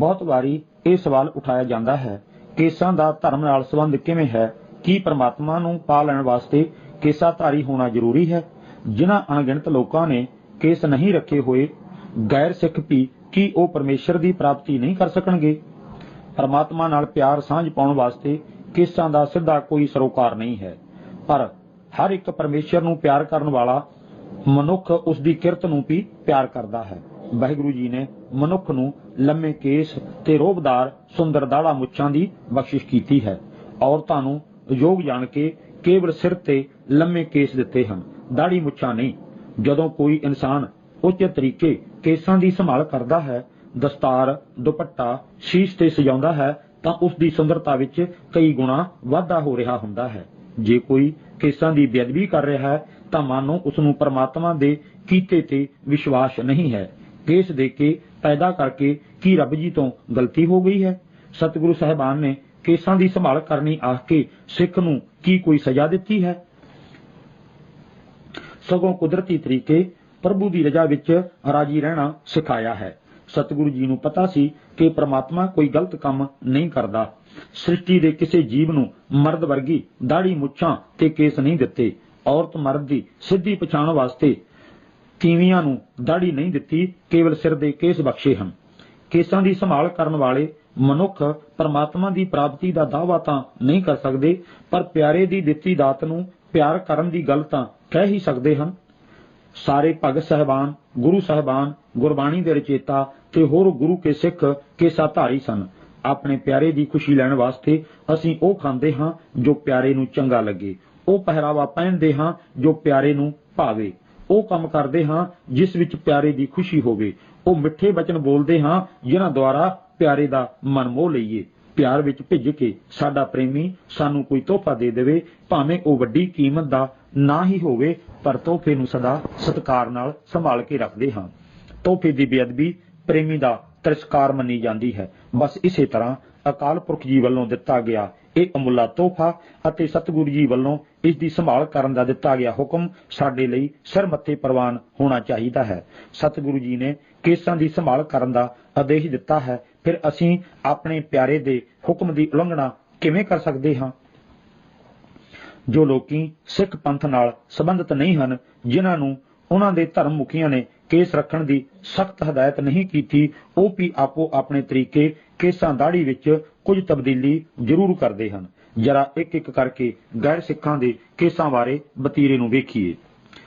ਬਹੁਤ ਵਾਰੀ ਇਹ ਸਵਾਲ ਉਠਾਇਆ ਜਾਂਦਾ ਹੈ, ਕੇਸਾਂ ਦਾ ਧਰਮ ਨਾਲ ਸੰਬੰਧ ਕਿਵੇਂ ਹੈ, ਕੀ ਪਰਮਾਤਮਾ ਨੂੰ ਪਾ ਲੈਣ ਵਾਸਤੇ ਕੇਸਾ ਧਾਰੀ ਹੋਣਾ ਜ਼ਰੂਰੀ ਹੈ, ਜਿਨ੍ਹਾਂ ਅਣਗਿਣਤ ਲੋਕਾਂ ਨੇ ਕੇਸ ਨਹੀਂ ਰੱਖੇ ਹੋਏ, ਗੈਰ ਸਿੱਖ ਵੀ ਕੀ ਉਹ ਪਰਮੇਸ਼ਰ ਦੀ ਪ੍ਰਾਪਤੀ ਨਹੀਂ ਕਰ ਸਕਣਗੇ? ਪਰਮਾਤਮਾ ਨਾਲ ਪਿਆਰ ਸਾਂਝ ਪਾਉਣ ਵਾਸਤੇ ਕੇਸਾਂ ਦਾ ਸਿੱਧਾ ਕੋਈ ਸਰੋਕਾਰ ਨਹੀਂ ਹੈ, ਪਰ ਹਰ ਇੱਕ ਪਰਮੇਸ਼ਰ ਨੂੰ ਪਿਆਰ ਕਰਨ ਵਾਲਾ ਮਨੁੱਖ ਉਸ ਦੀ ਕਿਰਤ ਨੂੰ ਵੀ ਪਿਆਰ ਕਰਦਾ ਹੈ। ਵਾਹਿਗੁਰੂ ਜੀ ਨੇ ਮਨੁੱਖ ਨੂੰ ਲੰਮੇ ਕੇਸ ਤੇ ਰੋਬਦਾਰ ਸੁੰਦਰ ਦਾੜਾ ਮੁੱਛਾਂ ਦੀ ਬਖਸ਼ਿਸ਼ ਕੀਤੀ ਹੈ। ਔਰਤਾਂ ਨੂੰ ਯੋਗ ਜਾਣ ਕੇ ਕੇਵਲ ਸਿਰ ਤੇ ਲੰਮੇ ਕੇਸ ਦਿੱਤੇ ਹਨ ਦਾੜੀ ਮੁੱਛਾਂ ਨਹੀਂ। ਜਦੋਂ ਕੋਈ ਇਨਸਾਨ ਉੱਚ ਤਰੀਕੇ ਕੇਸਾਂ ਦੀ ਸੰਭਾਲ ਕਰਦਾ ਹੈ, ਦਸਤਾਰ, ਦੁਪੱਟਾ, ਸ਼ੀਸ਼ ਤੇ ਸਜਾਉਂਦਾ ਹੈ, ਤਾਂ ਉਸ ਦੀ ਸੁੰਦਰਤਾ ਵਿੱਚ ਕਈ ਗੁਣਾ ਵਾਧਾ ਹੋ ਰਿਹਾ ਹੁੰਦਾ ਹੈ। ਜੇ ਕੋਈ ਕੇਸਾਂ ਦੀ ਬੇਅਦਬੀ ਕਰ ਰਿਹਾ ਹੈ, ਤਾਂ ਮਾਨੋ ਉਸ ਨੂੰ ਪਰਮਾਤਮਾ ਦੇ ਕੀਤੇ ਤੇ ਵਿਸ਼ਵਾਸ ਨਹੀਂ ਹੈ। ਕੇਸ ਦੇ ਕੇ ਪੈਦਾ ਕਰਕੇ ਕੀ ਰੱਬ ਜੀ ਤੋਂ ਗਲਤੀ ਹੋ ਗਈ ਹੈ? ਸਤਿਗੁਰੂ ਸਾਹਿਬਾਨ ਨੇ ਕੇਸਾਂ ਦੀ ਸੰਭਾਲ ਕਰਨੀ ਆਖ ਕੇ ਸਿੱਖ ਨੂੰ ਕੀ ਕੋਈ ਸਜ਼ਾ ਦਿੱਤੀ ਹੈ? ਸਗੋਂ ਕੁਦਰਤੀ ਤਰੀਕੇ ਪ੍ਰਭੂ ਦੀ ਰਜ਼ਾ ਵਿੱਚ ਰਾਜੀ ਰਹਿਣਾ ਸਿਖਾਇਆ ਹੈ। ਸਤਿਗੁਰੂ ਜੀ ਨੂੰ ਪਤਾ ਸੀ ਕਿ ਪ੍ਰਮਾਤਮਾ ਕੋਈ ਗਲਤ ਕੰਮ ਨਹੀਂ ਕਰਦਾ। ਸ੍ਰਿਸ਼ਟੀ ਦੇ ਕਿਸੇ ਜੀਵ ਨੂੰ ਮਰਦ ਵਰਗੀ ਦਾੜੀ ਮੁੱਛਾਂ ਤੇ ਕੇਸ ਨਹੀਂ ਦਿੱਤੇ। ਔਰਤ ਮਰਦ ਦੀ ਸਿੱਧੀ ਪਛਾਣ ਵਾਸਤੇ ਤੀਵੀਆਂ ਨੂੰ ਦਾੜੀ ਨਹੀਂ ਦਿੱਤੀ, ਕੇਵਲ ਸਿਰ ਦੇ ਕੇਸ ਬਖਸ਼ੇ ਹਨ। ਕੇਸਾਂ ਦੀ ਸੰਭਾਲ ਕਰਨ ਵਾਲੇ ਮਨੁੱਖ ਪਰਮਾਤਮਾ ਦੀ ਪ੍ਰਾਪਤੀ ਦਾ ਦਾਅਵਾ ਤਾਂ ਨਹੀਂ ਕਰ ਸਕਦੇ, ਪਰ ਪਿਆਰੇ ਦੀ ਦਿੱਤੀ ਦਾਤ ਨੂੰ ਪਿਆਰ ਕਰਨ ਦੀ ਗੱਲ ਤਾਂ ਕਹਿ ਹੀ ਸਕਦੇ ਹਨ। ਸਾਰੇ ਭਗਤ ਸਹਿਬਾਨ, ਗੁਰੂ ਸਹਿਬਾਨ, ਗੁਰਬਾਣੀ ਦੇ ਰਚੇਤਾ ਤੇ ਹੋਰ ਗੁਰੂ ਕੇ ਸਿੱਖ ਕੇਸਾ ਧਾਰੀ ਸਨ। ਆਪਣੇ ਪਿਆਰੇ ਦੀ ਖੁਸ਼ੀ ਲੈਣ ਵਾਸਤੇ ਅਸੀਂ ਉਹ ਖਾਂਦੇ ਹਾਂ ਜੋ ਪਿਆਰੇ ਨੂੰ ਚੰਗਾ ਲੱਗੇ। ਉਹ ਪਹਿਰਾਵਾ ਪਹਿਨਦੇ ਹਾਂ ਜੋ ਪਿਆਰੇ ਨੂੰ ਭਾਵੇ। ਉਹ ਕੰਮ ਕਰਦੇ ਹਾਂ ਜਿਸ ਵਿੱਚ ਪਿਆਰੇ ਦੀ ਖੁਸ਼ੀ ਹੋਵੇ। ਉਹ ਮਿੱਠੇ ਬਚਨ ਬੋਲਦੇ ਹਾਂ, ਜਿਨ੍ਹਾਂ ਦੁਆਰਾ ਪਿਆਰੇ ਦਾ ਮਨ ਮੋਹ ਲਈਏ। ਪਿਆਰ ਵਿੱਚ ਭਿੱਜ ਕੇ ਸਾਡਾ ਪ੍ਰੇਮੀ ਸਾਨੂੰ ਕੋਈ ਤੋਹਫਾ ਦੇ ਦੇਵੇ, ਭਾਵੇਂ ਉਹ ਵੱਡੀ ਕੀਮਤ ਦਾ ਨਾ ਹੀ ਹੋਵੇ, ਪਰ ਤੋਹਫੇ ਨੂੰ ਸਦਾ ਸਤਿਕਾਰ ਨਾਲ ਸੰਭਾਲ ਕੇ ਰੱਖਦੇ ਹਾਂ। ਤੋਹਫੇ ਦੀ ਬੇਅਦਬੀ ਪ੍ਰੇਮੀ ਦਾ ਤਿਰਸਕਾਰ ਮੰਨੀ ਜਾਂਦੀ ਹੈ। ਬਸ ਇਸੇ ਤਰ੍ਹਾਂ ਅਕਾਲ ਪੁਰਖ ਜੀ ਵੱਲੋਂ ਦਿੱਤਾ ਗਿਆ ਇਹ ਅਮੁੱਲਾ ਤੋਹਫਾ ਅਤੇ ਸਤਿਗੁਰੂ ਜੀ ਵੱਲੋਂ ਇਸ ਦੀ ਸੰਭਾਲ ਕਰਨ ਦਾ ਦਿੱਤਾ ਗਿਆ ਹੁਕਮ ਸਾਡੇ ਲਈ ਸਿਰ ਮੱਥੇ ਪ੍ਰਵਾਨ ਹੋਣਾ ਚਾਹੀਦਾ ਹੈ। ਸਤਿਗੁਰੂ ਜੀ ਨੇ ਕੇਸਾਂ ਦੀ ਸੰਭਾਲ ਕਰਨ ਦਾ ਆਦੇਸ਼ ਦਿੱਤਾ ਹੈ। ਫਿਰ ਅਸੀਂ ਆਪਣੇ ਪਿਆਰੇ ਦੇ ਹੁਕਮ ਦੀ ਉਲੰਘਣਾ ਕਿਵੇਂ ਕਰ ਸਕਦੇ ਹਾਂ? ਜੋ ਲੋਕੀ ਸਿੱਖ ਪੰਥ ਨਾਲ ਸੰਬੰਧਿਤ ਨਹੀਂ ਹਨ, ਜਿਨ੍ਹਾਂ ਨੂੰ ਉਹਨਾਂ ਦੇ ਧਰਮ ਮੁਖੀਆਂ ਨੇ ਕੇਸ ਰੱਖਣ ਦੀ ਸਖਤ ਹਦਾਇਤ ਨਹੀਂ ਕੀਤੀ, ਉਹ ਵੀ ਆਪੋ ਆਪਣੇ ਤਰੀਕੇ ਕੇਸਾਂ ਦਾੜੀ ਵਿੱਚ ਕੁਝ ਤਬਦੀਲੀ ਜ਼ਰੂਰ ਕਰਦੇ ਹਨ। ਜਰਾ ਇੱਕ ਇੱਕ ਕਰਕੇ ਗੈਰ ਸਿੱਖਾਂ ਦੇ ਕੇਸਾਂ ਬਾਰੇ ਬਤੀਰੇ ਨੂੰ ਵੇਖੀਏ।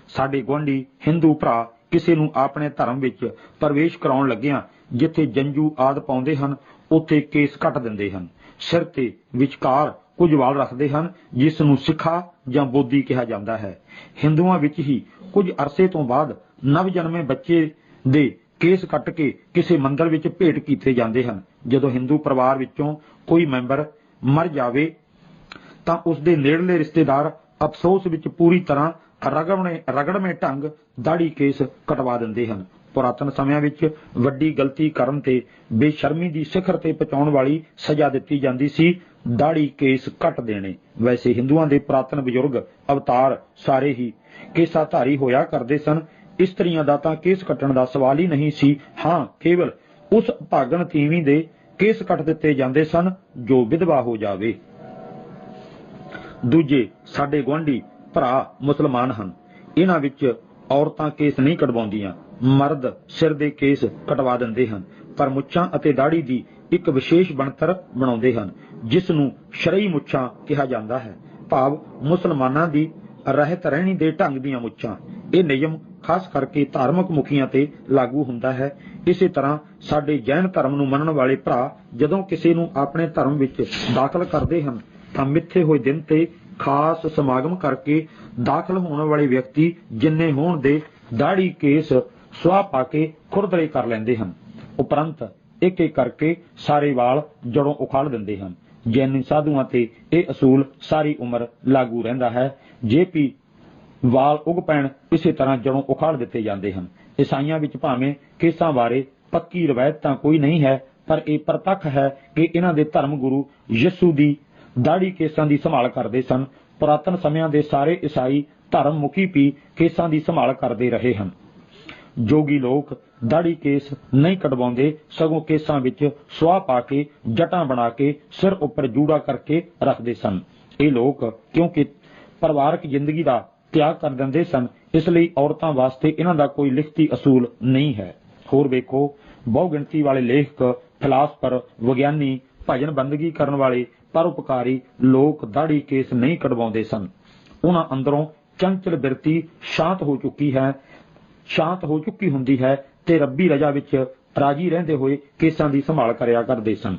ਸਾਡੇ ਗੁਆਂਢੀ ਹਿੰਦੂ ਭਰਾ ਕਿਸੇ ਨੂੰ ਆਪਣੇ ਧਰਮ ਵਿੱਚ ਪ੍ਰਵੇਸ਼ ਕਰਾਉਣ ਲੱਗਿਆਂ ਜਿੱਥੇ ਜੰਜੂ ਆਦ ਪਾਉਂਦੇ ਹਨ, ਉੱਥੇ ਕੇਸ ਕੱਟ ਦਿੰਦੇ ਹਨ। ਸਿਰ ਤੇ ਵਿਚਕਾਰ ਕੁਝ ਵਾਲ ਰੱਖਦੇ ਹਨ, ਜਿਸ ਨੂੰ ਸਿੱਖਾ ਜਾਂ ਬੋਧੀ ਕਿਹਾ ਜਾਂਦਾ ਹੈ। ਹਿੰਦੂਆਂ ਵਿੱਚ ਹੀ ਕੁਝ ਅਰਸੇ ਤੋਂ ਬਾਅਦ ਨਵ ਜਨਮੇ ਬੱਚੇ ਦੇ ਕੇਸ ਕੱਟ ਕੇ ਕਿਸੇ ਮੰਦਰ ਵਿੱਚ ਭੇਟ ਕੀਤੇ ਜਾਂਦੇ ਹਨ। ਜਦੋਂ ਹਿੰਦੂ ਪਰਿਵਾਰ ਵਿੱਚੋਂ ਕੋਈ ਮੈਂਬਰ ਮਰ ਜਾਵੇ, ਤਾਂ ਉਸ ਦੇ ਨੇੜਲੇ ਰਿਸ਼ਤੇਦਾਰ ਅਫਸੋਸ ਵਿੱਚ ਪੂਰੀ ਤਰ੍ਹਾਂ ਰਗੜਵੇਂ ਰਗੜਵੇਂ ਢੰਗ ਦਾੜੀ ਕੇਸ ਕਟਵਾ ਦਿੰਦੇ ਹਨ। ਪੁਰਾਤਨ ਸਮਿਆਂ ਵਿੱਚ ਵੱਡੀ ਗਲਤੀ ਕਰਨ ਤੇ ਬੇਸ਼ਰਮੀ ਦੀ ਸਿਖਰ ਤੇ ਪਹੁੰਚਾਉਣ ਵਾਲੀ ਸਜ਼ਾ ਦਿੱਤੀ ਜਾਂਦੀ ਸੀ, ਦਾੜੀ ਕੇਸ ਕੱਟ ਦੇਣੇ। ਵੈਸੇ ਹਿੰਦੂਆਂ ਦੇ ਪੁਰਾਤਨ ਬਜ਼ੁਰਗ ਅਵਤਾਰ ਸਾਰੇ ਹੀ ਕੇਸਾਧਾਰੀ ਹੋਇਆ ਕਰਦੇ ਸਨ। ਇਸਤਰੀਆਂ ਦਾ ਤਾਂ ਕੇਸ ਕੱਟਣ ਦਾ ਸਵਾਲ ਹੀ ਨਹੀਂ ਸੀ। ਹਾਂ, ਕੇਵਲ ਉਸ ਭਾਗਣ ਤੀਵੀਂ ਦੇ ਕੇਸ ਕੱਟ ਦਿੱਤੇ ਜਾਂਦੇ ਸਨ, ਜੋ ਵਿਧਵਾ ਹੋ ਜਾਵੇ। ਦੂਜੇ, ਸਾਡੇ ਗੁਆਂਢੀ ਭਰਾ ਮੁਸਲਮਾਨ ਹਨ। ਇਹਨਾਂ ਵਿੱਚ ਔਰਤਾਂ ਕੇਸ ਨਹੀਂ ਕਟਵਾਉਂਦੀਆਂ। ਮਰਦ ਸਿਰ ਦੇ ਕੇਸ ਕਟਵਾ ਦਿੰਦੇ ਹਨ। ਪਰ ਮੁੱਛਾਂ ਅਤੇ ਦਾੜੀ ਦੀ ਇੱਕ ਵਿਸ਼ੇਸ਼ ਬਣਤਰ ਬਣਾਉਂਦੇ ਹਨ, ਜਿਸ ਨੂੰ ਸ਼ਰਈ ਮੁੱਛਾਂ ਕਿਹਾ ਜਾਂਦਾ ਹੈ। ਭਾਵ ਮੁਸਲਮਾਨਾਂ ਦੀ ਰਹਿਤ ਰਹਿਣੀ ਦੇ ਢੰਗ ਦੀਆਂ ਮੁੱਛਾਂ। ਇਹ ਨਿਯਮ ਖਾਸ ਕਰਕੇ ਧਾਰਮਿਕ ਮੁਖੀਆਂ ਤੇ ਲਾਗੂ ਹੁੰਦਾ ਹੈ। ਇਸੇ ਤਰ੍ਹਾਂ ਸਾਡੇ ਜੈਨ ਧਰਮ ਨੂੰ ਮੰਨਣ ਵਾਲੇ ਭਰਾ ਜਦੋਂ ਕਿਸੇ ਨੂੰ ਆਪਣੇ ਧਰਮ ਵਿੱਚ ਦਾਖਲ ਕਰਦੇ ਹਨ, ਤਾਂ ਮਿੱਥੇ ਹੋਏ ਦਿਨ ਤੇ ਖਾਸ ਸਮਾਗਮ ਕਰਕੇ ਦਾਖਲ ਹੋਣ ਵਾਲੇ ਵਿਅਕਤੀ ਜਿੰਨੇ ਹੋਣ ਦੇ ਦਾੜੀ ਕੇਸ ਸੁਆਹ ਪਾ ਕੇ ਖੁਰਦਰੇ ਕਰ ਲੈਂਦੇ ਹਨ। ਉਪਰੰਤ ਇੱਕ ਇੱਕ ਕਰਕੇ ਸਾਰੇ ਵਾਲ ਜੜੋਂ ਉਖਾੜ ਦਿੰਦੇ ਹਨ। ਜੈਨੀ ਸਾਧੂਆਂ ਤੇ ਇਹ ਅਸੂਲ ਸਾਰੀ ਉਮਰ ਲਾਗੂ ਰਹਿੰਦਾ ਹੈ। ਜੇ ਵੀ ਵਾਲ ਉਗ ਪੈਣ, ਇਸੇ ਤਰ੍ਹਾਂ ਜੜੋਂ ਉਖਾੜ ਦਿੱਤੇ ਜਾਂਦੇ ਹਨ। ਈਸਾਈਆਂ ਵਿੱਚ ਭਾਵੇਂ ਕੇਸਾਂ ਬਾਰੇ ਪੱਕੀ ਰਵਾਇਤ ਤਾਂ ਕੋਈ ਨਹੀਂ ਹੈ, ਪਰ ਇਹ ਪ੍ਰਤੱਖ ਹੈ ਕਿ ਇਹਨਾਂ ਦੇ ਧਰਮ ਗੁਰੂ ਯਿਸੂ ਦੀ ਦਾੜੀ ਕੇਸਾਂ ਦੀ ਸੰਭਾਲ ਕਰਦੇ ਸਨ। ਪੁਰਾਤਨ ਸਮਿਆਂ ਦੇ ਸਾਰੇ ਈਸਾਈ ਧਰਮ ਮੁਖੀ ਵੀ ਕੇਸਾਂ ਦੀ ਸੰਭਾਲ ਕਰਦੇ ਰਹੇ ਹਨ। ਜੋਗੀ ਲੋਕ ਦਾੜੀ ਕੇਸ ਨਹੀਂ ਕਟਵਾਉਂਦੇ ਸਗੋਂ ਕੇਸਾਂ ਵਿੱਚ ਸੁਆਹ ਪਾ ਕੇ, ਜਟਾਂ ਬਣਾ ਕੇ, ਸਿਰ ਉੱਪਰ ਜੂੜਾ ਕਰਕੇ ਰੱਖਦੇ ਸਨ। ਇਹ ਲੋਕ ਕਿਉਂਕਿ ਪਰਿਵਾਰਕ ਜ਼ਿੰਦਗੀ ਦਾ ਤਿਆਗ ਕਰ ਦਿੰਦੇ ਸਨ। ਇਸ ਲਈ ਔਰਤਾਂ ਵਾਸਤੇ ਇਹਨਾਂ ਦਾ ਕੋਈ ਲਿਖਤੀ ਅਸੂਲ ਨਹੀਂ ਹੈ। ਹੋਰ ਵੇਖੋ ਬਹੁ ਗਿਣਤੀ ਵਾਲੇ ਲੇਖਕ, ਫਿਲਾਸਫਰ, ਵਿਗਿਆਨੀ, ਭਜਨ ਬੰਦਗੀ ਕਰਨ ਵਾਲੇ ਪਰਉਪਕਾਰੀ ਲੋਕ ਦਾੜੀ ਕੇਸ ਨਹੀਂ ਕਟਵਾਉਂਦੇ ਸਨ। ਉਹਨਾਂ ਅੰਦਰੋਂ ਚੰਚਲ ਬਿਰਤੀ ਸ਼ਾਂਤ ਹੋ ਚੁੱਕੀ ਹੈ, ਸ਼ਾਂਤ ਹੋ ਚੁੱਕੀ ਹੁੰਦੀ ਹੈ ਤੇ ਰੱਬੀ ਰਜਾ ਵਿੱਚ ਰਾਜੀ ਰਹਿੰਦੇ ਹੋਏ ਕੇਸਾਂ ਦੀ ਸੰਭਾਲ ਕਰਿਆ ਕਰਦੇ ਸਨ।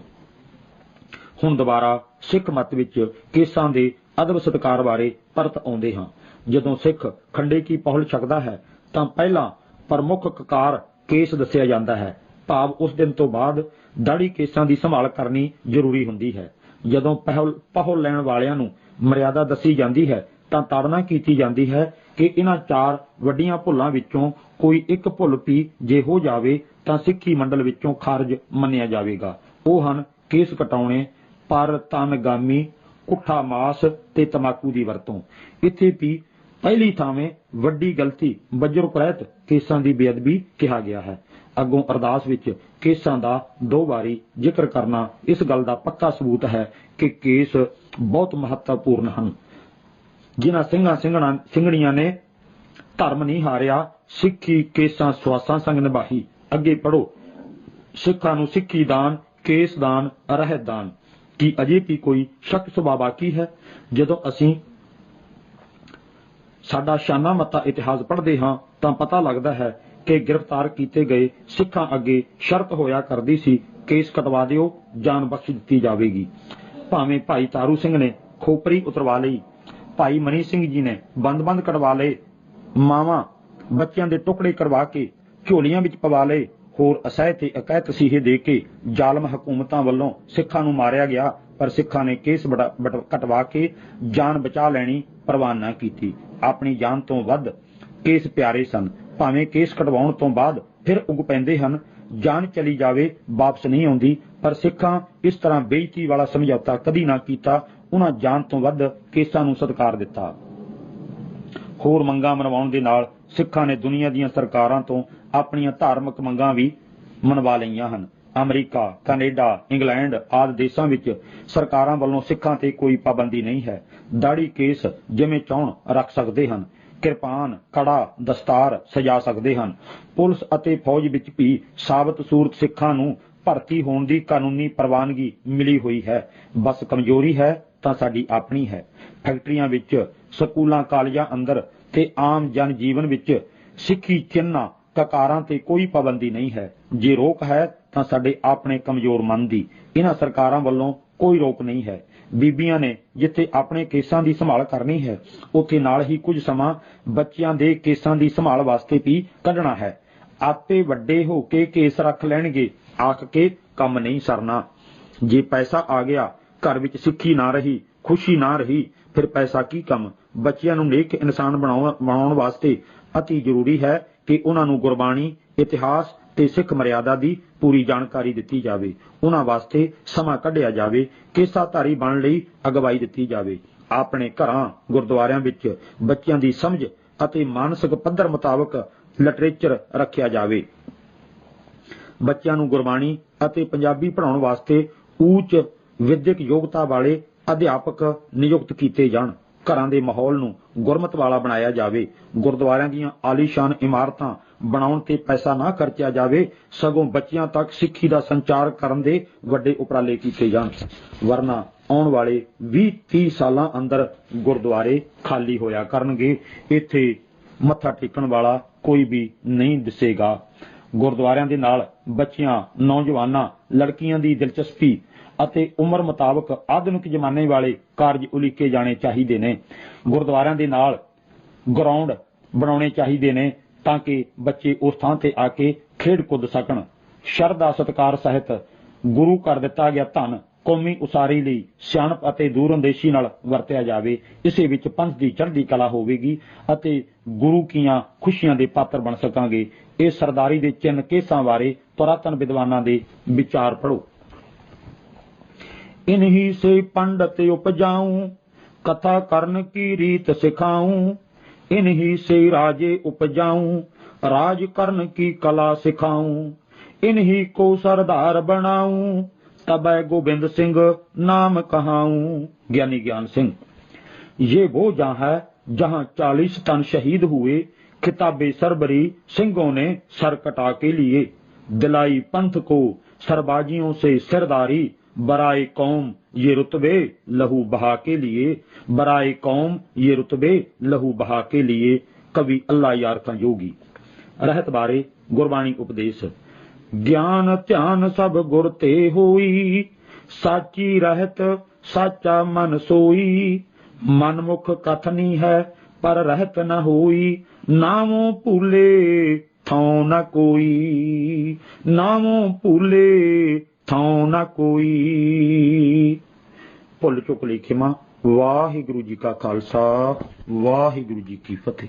ਹੁਣ ਦੁਬਾਰਾ ਸਿੱਖ ਮਤ ਵਿੱਚ ਕੇਸਾਂ ਦੇ ਅਦਬ ਸਤਕਾਰ ਬਾਰੇ ਪਰਤ ਆਉਂਦੇ ਹਾਂ। ਜਦੋਂ ਸਿੱਖ ਖੰਡੇ ਕੀ ਪਹੁਲ ਛਕਦਾ ਹੈ, ਤਾਂ ਪਹਿਲਾਂ ਪ੍ਰਮੁੱਖ ਕਕਾਰ ਕੇਸ ਦੱਸਿਆ ਜਾਂਦਾ ਹੈ। ਭਾਵ ਉਸ ਦਿਨ ਤੋਂ ਬਾਅਦ ਦਾੜੀ ਕੇਸਾਂ ਦੀ ਸੰਭਾਲ ਕਰਨੀ ਜ਼ਰੂਰੀ ਹੁੰਦੀ ਹੈ। ਜਦੋਂ ਪਹਿਲ, ਪਹੁਲ ਲੈਣ ਵਾਲਿਆਂ ਨੂੰ ਮਰਿਆਦਾ ਦੱਸੀ ਜਾਂਦੀ ਹੈ, ਤਾਂ ਤਾੜਨਾ ਕੀਤੀ ਜਾਂਦੀ ਹੈ ਕਿ ਇਹਨਾਂ ਚਾਰ ਵੱਡੀਆਂ ਭੁੱਲਾਂ ਵਿੱਚੋਂ ਕੋਈ ਇੱਕ ਭੁੱਲ ਵੀ ਜੇ ਹੋ ਜਾਵੇ, ਤਾਂ ਸਿੱਖੀ ਮੰਡਲ ਵਿੱਚੋਂ ਖਾਰਜ ਮੰਨਿਆ ਜਾਵੇਗਾ। ਉਹ ਹਨ ਕੇਸ ਕਟਾਉਣੇ, ਪਰ ਤਨਗਾਮੀ, ਕੁੱਠਾ ਮਾਸ ਤੇ ਤਮਾਕੂ ਦੀ ਵਰਤੋਂ। ਇੱਥੇ ਵੀ ਪਹਿਲੀ ਥਾਵੇਂ ਵੱਡੀ ਗਲਤੀ ਵਜਰ ਪ੍ਰਹਿਤ ਕੇਸਾਂ ਦੀ ਬੇਅਦਬੀ ਕਿਹਾ ਗਿਆ ਹੈ। ਅੱਗੋਂ ਅਰਦਾਸ ਵਿੱਚ ਕੇਸਾਂ ਦਾ ਦੋ ਵਾਰੀ ਜ਼ਿਕਰ ਕਰਨਾ ਇਸ ਗੱਲ ਦਾ ਪੱਕਾ ਸਬੂਤ ਹੈ ਕਿ ਕੇਸ ਬਹੁਤ ਮਹੱਤਵਪੂਰਨ ਹਨ। ਜਿਨ੍ਹਾਂ ਸਿੰਘਾਂ ਸਿੰਘਣਾ ਸਿੰਘਣੀਆਂ ਨੇ ਧਰਮ ਨਹੀਂ ਹਾਰਿਆ, ਸਿੱਖੀ ਕੇਸਾਂ ਸਵਾਸਾਂ ਸੰਗ ਨਿਭਾਹੀ। ਅੱਗੇ ਪੜੋ ਸਿੱਖਾਂ ਨੂੰ ਸਿੱਖੀ ਦਾਨ, ਕੇਸ ਦਾਨ ਰਹਿਤ ਦਾਨ। ਕੀ ਅਜੇ ਵੀ ਕੋਈ ਸ਼ੱਕ ਸੁਭਾ ਬਾਕੀ ਹੈ? ਜਦੋਂ ਅਸੀਂ ਸਾਡਾ ਸ਼ਾਨਾ ਮਤਾ ਇਤਿਹਾਸ ਪੜ੍ਹਦੇ ਹਾਂ, ਤਾਂ ਪਤਾ ਲੱਗਦਾ ਹੈ ਕਿ ਗ੍ਰਿਫਤਾਰ ਕੀਤੇ ਗਏ ਸਿੱਖਾਂ ਅੱਗੇ ਸ਼ਰਤ ਹੋਇਆ ਕਰਦੀ ਸੀ, ਕੇਸ ਕਟਵਾ ਦਿਓ, ਜਾਨ ਬਖਸ਼ ਦਿੱਤੀ ਜਾਵੇਗੀ। ਭਾਵੇਂ ਭਾਈ ਤਾਰੂ ਸਿੰਘ ਨੇ ਖੋਪਰੀ ਉਤਰਵਾ ਲਈ, ਭਾਈ ਮਨੀ ਸਿੰਘ ਜੀ ਨੇ ਬੰਦ-ਬੰਦ ਕਟਵਾ ਲਏ, ਮਾਵਾਂ ਬੱਚਿਆਂ ਦੇ ਟੁਕੜੇ ਕਰਵਾ ਕੇ ਝੋਲੀਆਂ ਵਿੱਚ ਪਵਾ ਲਏ, ਹੋਰ ਅਸਹਿ ਤੇ ਅਕਹਿ ਤਸੀਹੇ ਦੇ ਕੇ ਜ਼ਾਲਮ ਹਕੂਮਤਾਂ ਵੱਲੋਂ ਸਿੱਖਾਂ ਨੂੰ ਮਾਰਿਆ ਗਿਆ, ਪਰ ਸਿੱਖਾਂ ਨੇ ਕੇਸ ਕਟਵਾ ਕੇ ਜਾਨ ਬਚਾ ਲੈਣੀ ਪ੍ਰਵਾਨ ਨਾ ਕੀਤੀ। ਆਪਣੀ ਜਾਨ ਤੋਂ ਵੱਧ ਕੇਸ ਪਿਆਰੇ ਸਨ। ਭਾਵੇਂ ਕੇਸ ਕਟਵਾਉਣ ਤੋਂ ਬਾਅਦ ਫਿਰ ਉਗ ਪੈਂਦੇ ਹਨ, ਜਾਨ ਚਲੀ ਜਾਵੇ, ਵਾਪਸ ਨਹੀਂ ਆਉਂਦੀ, ਪਰ ਸਿੱਖਾਂ ਇਸ ਤਰ੍ਹਾਂ ਬੇਇੱਜ਼ਤੀ ਵਾਲਾ ਸਮਝੌਤਾ ਕਦੀ ਨਾ ਕੀਤਾ, ਉਹਨਾਂ ਜਾਨ ਤੋਂ ਵੱਧ ਕੇਸਾਂ ਨੂੰ ਸਤਿਕਾਰ ਦਿੱਤਾ। ਹੋਰ ਮੰਗਾਂ ਮਨਵਾਉਣ ਦੇ ਨਾਲ ਸਿੱਖਾਂ ਨੇ ਦੁਨੀਆ ਦੀਆਂ ਸਰਕਾਰਾਂ ਤੋਂ ਆਪਣੀਆਂ ਧਾਰਮਿਕ ਮੰਗਾਂ ਵੀ ਮਨਵਾ ਲਈਆਂ ਹਨ। ਅਮਰੀਕਾ, ਕੈਨੇਡਾ, ਇੰਗਲੈਂਡ ਆਦਿ ਦੇਸ਼ਾਂ ਵਿੱਚ ਸਰਕਾਰਾਂ ਵੱਲੋਂ ਸਿੱਖਾਂ ਤੇ ਕੋਈ ਪਾਬੰਦੀ ਨਹੀਂ ਹੈ। ਦਾੜੀ ਕੇਸ ਜਿਵੇਂ ਚਾਹਣ ਰੱਖ ਸਕਦੇ ਹਨ, ਕਿਰਪਾਨ, ਕੜਾ, ਦਸਤਾਰ ਸਜਾ ਸਕਦੇ ਹਨ। ਪੁਲਿਸ ਅਤੇ ਫੌਜ ਵਿੱਚ ਵੀ ਸਾਬਤ ਸੂਰਤ ਸਿੱਖਾਂ ਨੂੰ ਭਰਤੀ ਹੋਣ ਦੀ ਕਾਨੂੰਨੀ ਪ੍ਰਵਾਨਗੀ ਮਿਲੀ ਹੋਈ ਹੈ। ਬਸ ਕਮਜ਼ੋਰੀ ਹੈ ਤਾਂ ਸਾਡੀ ਆਪਣੀ ਹੈ। ਫੈਕਟਰੀਆਂ ਵਿੱਚ, ਸਕੂਲਾਂ, ਕਾਲਜਾਂ ਅੰਦਰ ਤੇ ਆਮ ਜਨ ਜੀਵਨ ਵਿੱਚ ਸਿੱਖੀ ਚਿੰਨ੍ਹਾਂ ਕਕਾਰਾਂ ਤੇ ਕੋਈ ਪਾਬੰਦੀ ਨਹੀਂ ਹੈ। ਜੇ ਰੋਕ ਹੈ ਤਾਂ ਸਾਡੇ ਆਪਣੇ ਕਮਜ਼ੋਰ ਮਨ ਦੀ, ਇਹਨਾਂ ਸਰਕਾਰਾਂ ਵੱਲੋਂ ਕੋਈ ਰੋਕ ਨਹੀਂ ਹੈ। ਬੀਬੀਆਂ ਨੇ ਜਿੱਥੇ ਆਪਣੇ ਕੇਸਾਂ ਦੀ ਸੰਭਾਲ ਕਰਨੀ ਹੈ, ਉੱਥੇ ਨਾਲ ਹੀ ਕੁਝ ਸਮਾਂ ਬੱਚਿਆਂ ਦੇ ਕੇਸਾਂ ਦੀ ਸੰਭਾਲ ਵਾਸਤੇ ਵੀ ਕੱਢਣਾ ਹੈ। ਆਪੇ ਵੱਡੇ ਹੋ ਕੇ ਕੇਸ ਰੱਖ ਲੈਣਗੇ, ਆਖ ਕੇ ਕੰਮ ਨਹੀਂ ਸਰਨਾ। ਜੇ ਪੈਸਾ ਆ ਗਿਆ, ਘਰ ਵਿੱਚ ਸਿੱਖੀ ਨਾ ਰਹੀ, ਖੁਸ਼ੀ ਨਾ ਰਹੀ, ਫਿਰ ਪੈਸਾ ਕੀ ਕੰਮ? ਬੱਚਿਆਂ ਨੂੰ ਨੇਕ ਇਨਸਾਨ ਬਣਾਉਣ ਵਾਸਤੇ ਅਤੀ ਜ਼ਰੂਰੀ ਹੈ ਕਿ ਉਹਨਾਂ ਨੂੰ ਗੁਰਬਾਣੀ, ਇਤਿਹਾਸ ਤੇ ਸਿੱਖ ਮਰਿਆਦਾ ਦੀ ਪੂਰੀ ਜਾਣਕਾਰੀ ਦਿੱਤੀ ਜਾਵੇ। ਉਹਨਾਂ ਵਾਸਤੇ ਸਮਾਂ ਕੱਢਿਆ ਜਾਵੇ, ਕੇਸਾਧਾਰੀ ਬਣ ਲਈ ਅਗਵਾਈ ਦਿੱਤੀ ਜਾਵੇ। ਆਪਣੇ ਘਰਾਂ, ਗੁਰਦੁਆਰਿਆਂ ਵਿੱਚ ਬੱਚਿਆਂ ਦੀ ਸਮਝ ਅਤੇ ਮਾਨਸਿਕ ਪੱਧਰ ਮੁਤਾਬਕ ਲਿਟਰੇਚਰ ਰੱਖਿਆ ਜਾਵੇ। ਬੱਚਿਆਂ ਨੂੰ ਗੁਰਬਾਣੀ ਅਤੇ ਪੰਜਾਬੀ ਪੜਾਉਣ ਵਾਸਤੇ ਉੱਚ ਵਿਦਿਅਕ ਯੋਗਤਾ ਵਾਲੇ ਅਧਿਆਪਕ ਨਿਯੁਕਤ ਕੀਤੇ ਜਾਣ। ਘਰਾਂ ਦੇ ਮਾਹੌਲ ਨੂੰ ਗੁਰਮਤ ਵਾਲਾ ਬਣਾਇਆ ਜਾਵੇ। ਗੁਰਦੁਆਰਿਆਂ ਦੀਆਂ ਆਲੀਸ਼ਾਨ ਇਮਾਰਤਾਂ ਬਣਾਉਣ ਤੇ ਪੈਸਾ ਨਾ ਖਰਚਿਆ ਜਾਵੇ, ਸਗੋਂ ਬੱਚਿਆਂ ਤੱਕ ਸਿੱਖੀ ਦਾ ਸੰਚਾਰ ਕਰਨ ਦੇ ਵੱਡੇ ਉਪਰਾਲੇ ਕੀਤੇ ਜਾਣ। ਵਰਨਾ ਆਉਣ ਵਾਲੇ 20-30 ਸਾਲਾਂ ਅੰਦਰ ਗੁਰਦੁਆਰੇ ਖਾਲੀ ਹੋਇਆ ਕਰਨਗੇ। ਇੱਥੇ ਮੱਥਾ ਟੇਕਣ ਵਾਲਾ ਕੋਈ ਵੀ ਨਹੀਂ ਦਿਸੇਗਾ। ਗੁਰਦੁਆਰਿਆਂ ਦੇ ਨਾਲ ਬੱਚਿਆਂ, ਨੌਜਵਾਨਾਂ, ਲੜਕੀਆਂ ਦੀ ਦਿਲਚਸਪੀ ਅਤੇ ਉਮਰ ਮੁਤਾਬਕ ਆਧੁਨਿਕ ਜ਼ਮਾਨੇ ਵਾਲੇ ਕਾਰਜ ਉਲੀਕੇ ਜਾਣੇ ਚਾਹੀਦੇ ਨੇ। ਗੁਰਦੁਆਰਿਆਂ ਦੇ ਨਾਲ ਗਰਾਊਂਡ ਬਣਾਉਣੇ ਚਾਹੀਦੇ ਨੇ ਤਾਂ ਕਿ ਬੱਚੇ ਉਸ ਥਾਂ ਤੇ ਆ ਕੇ ਖੇਡ ਕੁੱਦ ਸਕਣ। ਸ਼ਰਧਾ ਸਤਕਾਰ ਸਹਿਤ ਗੁਰੂ ਕਰ ਦਿੱਤਾ ਗਿਆ ਧਨ ਕੌਮੀ ਉਸਾਰੀ ਲਈ ਸਿਆਣਪ ਅਤੇ ਦੂਰਅੰਦੇਸ਼ੀ ਨਾਲ ਵਰਤਿਆ ਜਾਵੇ। ਇਸੇ ਵਿੱਚ ਪੰਥ ਦੀ ਚੜ੍ਹਦੀ ਕਲਾ ਹੋਵੇਗੀ ਅਤੇ ਗੁਰੂ ਕੀਆਂ ਖੁਸ਼ੀਆਂ ਦੇ ਪਾਤਰ ਬਣ ਸਕਾਂਗੇ। ਇਹ ਸਰਦਾਰੀ ਦੇ ਚਿੰਨ ਕੇਸਾਂ ਬਾਰੇ ਪੁਰਾਤਨ ਵਿਦਵਾਨਾਂ ਦੇ ਵਿਚਾਰ ਪੜੋ इन्हीं से पंडित उपजाऊं कथा करन की रीत सिखाऊं इन्हीं से राजे उपजाऊं राज करन की कला सिखाऊं इन्हीं को सरदार बनाऊं तबै गोविंद सिंह नाम कहाऊं ज्ञानी ज्ञान सिंह ये वो जहां है जहां चालीस टन शहीद हुए किताबे सरबरी सिंहों ने सर कटा के लिए दिलाई पंथ को सरबाजियों से सिरदारी बराए कौम ये रुतबे लहू बहा के लिए बराए कौम ये रुतबे लहू बहा के लिए कवि अल्लाह यार का योगी रहत बारे गुरबाणी उपदेश ਗਿਆਨ ਧਿਆਨ ਸਭ ਗੁਰ ਤੇ ਹੋਈ ਸਾਚੀ ਰਹਿਤ ਸਾਚਾ ਮਨ ਸੋਈ ਮਨਮੁਖ ਕਥਨੀ ਹੈ ਪਰ ਰਹਿਤ ਨ ਹੋਈ ਨਾਮੋਂ ਭੂਲੇ ਥਾਉ ਨ ਕੋਈ ਨਾਮੋਂ ਭੂਲੇ ਥਾਉ ਨ ਕੋਈ। ਭੁੱਲ ਚੁੱਕ ਲਈ ਖਿਮਾ ਵਾਹਿਗੁਰੂ ਜੀ ਕਾ ਖਾਲਸਾ, ਵਾਹਿਗੁਰੂ ਜੀ ਕੀ ਫਤਿਹ।